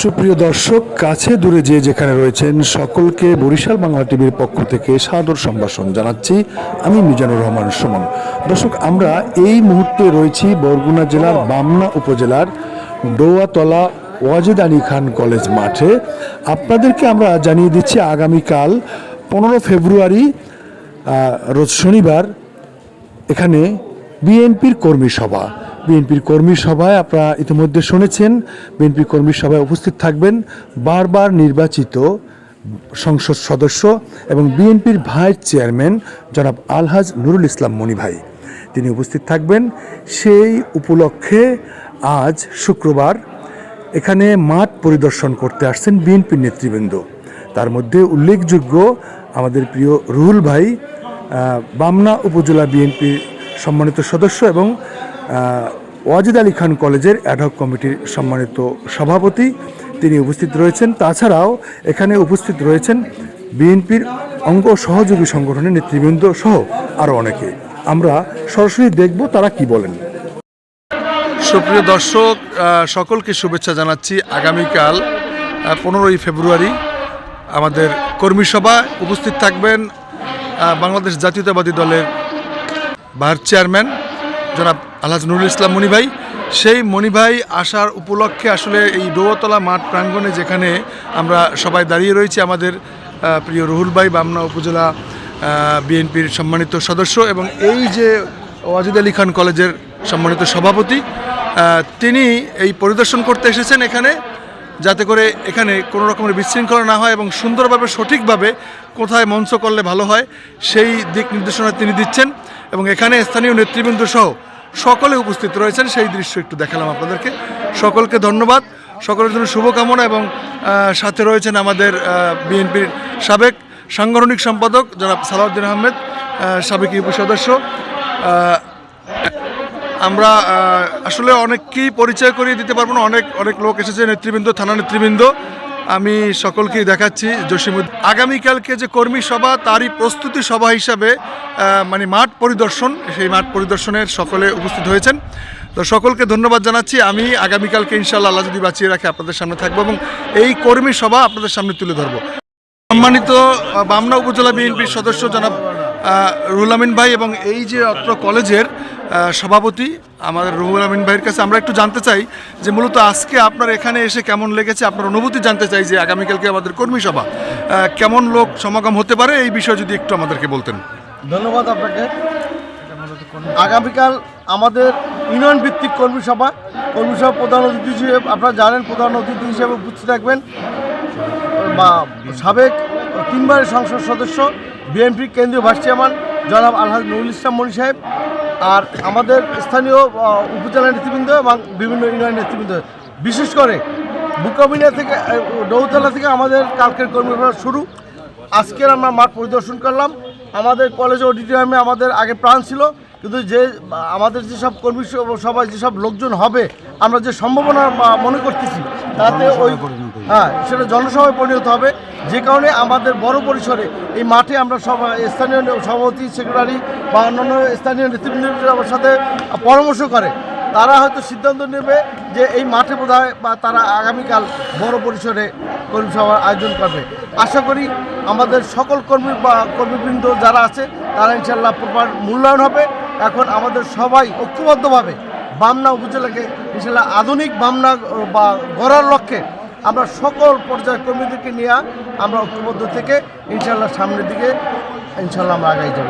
সুপ্রিয় দর্শক, কাছে দূরে যে যেখানে রয়েছেন সকলকে বরিশাল বাংলা টিভির পক্ষ থেকে সাদর সম্ভাষণ জানাচ্ছি আমি মিজানুর রহমান সুমন। দর্শক, আমরা এই মুহূর্তে রয়েছি বরগুনা জেলার বামনা উপজেলার ডোয়াতলা ওয়াজেদ আলী খান কলেজ মাঠে। আপনাদেরকে আমরা জানিয়ে দিচ্ছি, আগামীকাল পনেরো ফেব্রুয়ারি রোজ শনিবার এখানে বিএনপির কর্মী সভা। বিএনপির কর্মী সভায় আপনারা ইতিমধ্যে শুনেছেন বিএনপির কর্মী সভায় উপস্থিত থাকবেন বারবার নির্বাচিত সংসদ সদস্য এবং বিএনপির ভাইস চেয়ারম্যান জনাব আলহাজ নুরুল ইসলাম মনি ভাই। তিনি উপস্থিত থাকবেন। সেই উপলক্ষে আজ শুক্রবার এখানে মাঠ পরিদর্শন করতে আসছেন বিএনপির নেতৃবৃন্দ। তার মধ্যে উল্লেখযোগ্য আমাদের প্রিয় রুহুল ভাই বামনা উপজেলা বিএনপির সম্মানিত সদস্য এবং ওয়াজিদ আলী খান কলেজের অ্যাডহক কমিটির সম্মানিত সভাপতি। তিনি উপস্থিত রয়েছেন। তাছাড়াও এখানে উপস্থিত রয়েছেন বিএনপির অঙ্গ সহযোগী সংগঠনের নেতৃবৃন্দ সহ আরও অনেকে। আমরা সরাসরি দেখব তারা কি বলেন। সুপ্রিয় দর্শক সকলকে শুভেচ্ছা জানাচ্ছি। আগামীকাল পনেরোই ফেব্রুয়ারি আমাদের কর্মী সভায় উপস্থিত থাকবেন বাংলাদেশ জাতীয়তাবাদী দলের ভাইস চেয়ারম্যান জনাব আলহাজ নুরুল ইসলাম মনি ভাই। সেই মনি ভাই আসার উপলক্ষে আসলে এই ডোয়াতলা মাঠ প্রাঙ্গণে যেখানে আমরা সবাই দাঁড়িয়ে রয়েছি, আমাদের প্রিয় রুহুল ভাই বামনা উপজেলা বিএনপির সম্মানিত সদস্য এবং এই যে ওয়াজিদ আলী খান কলেজের সম্মানিত সভাপতি তিনি এই পরিদর্শন করতে এসেছেন এখানে যাতে করে এখানে কোনো রকমের বিশৃঙ্খলা না হয় এবং সুন্দরভাবে, সঠিকভাবে কোথায় মঞ্চ করলে ভালো হয়, সেই দিক নির্দেশনা তিনি দিচ্ছেন এবং এখানে স্থানীয় নেতৃবৃন্দ সহ সকলে উপস্থিত রয়েছেন সেই দৃশ্য একটু দেখালাম আপনাদেরকে। সকলকে ধন্যবাদ। সকলের জন্য শুভকামনা এবং সাথে রয়েছেন আমাদের বিএনপির সাবেক সাংগঠনিক সম্পাদক জনাব সালাউদ্দিন আহমেদ আহ, সাবেক ইউপি সদস্য। আমরা আসলে অনেককেই পরিচয় করিয়ে দিতে পারব না। অনেক অনেক লোক এসেছে নেতৃবৃন্দ থানা নেতৃবৃন্দ। আমি সকলকেই দেখাচ্ছি জসিমুদ্দিন আগামীকালকে যে কর্মী সভা, তারই প্রস্তুতি সভা হিসাবে মানে মাঠ পরিদর্শন, সেই মাঠ পরিদর্শনের সকলে উপস্থিত হয়েছেন। তো সকলকে ধন্যবাদ জানাচ্ছি। আমি আগামীকালকে ইনশাল্লাহ আল্লাহ যদি বাঁচিয়ে রাখে, আপনাদের সামনে থাকব এবং এই কর্মী সভা আপনাদের সামনে তুলে ধরবো। সম্মানিত বামনা উপজেলা বিএনপির সদস্য জনাব রুহুল আমিন ভাই এবং এই যে অত্র কলেজের সভাপতি আমাদের রুহুল আমিন ভাইয়ের কাছে আমরা একটু জানতে চাই যে মূলত আজকে আপনার এখানে এসে কেমন লেগেছে? আপনার অনুভূতি জানতে চাই যে আগামীকালকে আমাদের কর্মী সভা কেমন লোক সমাগম হতে পারে? এই বিষয়ে যদি একটু আমাদেরকে বলতেন। ধন্যবাদ আপনাকে। আগামীকাল আমাদের ইউনিয়ন ভিত্তিক কর্মী সভা। কর্মী সভা প্রধান অতিথি হিসেবে আপনারা জানেন, প্রধান অতিথি হিসেবে উপস্থিত থাকবেন। বা সাবেক তিনবারের সংসদ সদস্য বিএনপির কেন্দ্রীয় ভাইস চেয়ারম্যান জনাব আলহাজ নুরুল ইসলাম মনি সাহেব আর আমাদের স্থানীয় উপজেলা নেতৃবৃন্দ এবং বিভিন্ন ইউনিয়ন নেতৃবৃন্দ। বিশেষ করে বুকাবিনা থেকে ডৌতলা থেকে আমাদের কালকের কর্মী সভা শুরু। আজকের আমরা মাঠ পরিদর্শন করলাম। আমাদের কলেজ অডিটোরিয়ামে আমাদের আগে প্রাণ ছিল। কিন্তু যে আমাদের যেসব কর্মী স- সভায় যেসব লোকজন হবে আমরা যে সম্ভাবনা মনে করতেছি তাতে ওই হ্যাঁ সেটা জনসভায় পরিণত হবে। যে কারণে আমাদের বড় পরিসরে এই মাঠে আমরা সব স্থানীয় সভাপতি সেক্রেটারি বা অন্যান্য স্থানীয় নেতৃবৃন্দের সাথে পরামর্শ করে। তারা হয়তো সিদ্ধান্ত নেবে যে এই মাঠে বোধ বা তারা আগামীকাল বড় পরিসরে কর্মী সভার আয়োজন করবে। আশা করি আমাদের সকল কর্মী বা কর্মীবৃন্দ যারা আছে তারা ইনশাল্লাহ প্রপার মূল্যায়ন হবে। এখন আমাদের সবাই ঐক্যবদ্ধভাবে বামনা উপজেলাকে ইনশাল্লাহ আধুনিক বামনা বা গড়ার লক্ষ্যে আমরা সকল পর্যায়ের কর্মীদেরকে নিয়ে আমরা ঐক্যবদ্ধ থেকে ইনশাল্লাহ সামনের দিকে ইনশাল্লাহ আমরা আগাই যাব।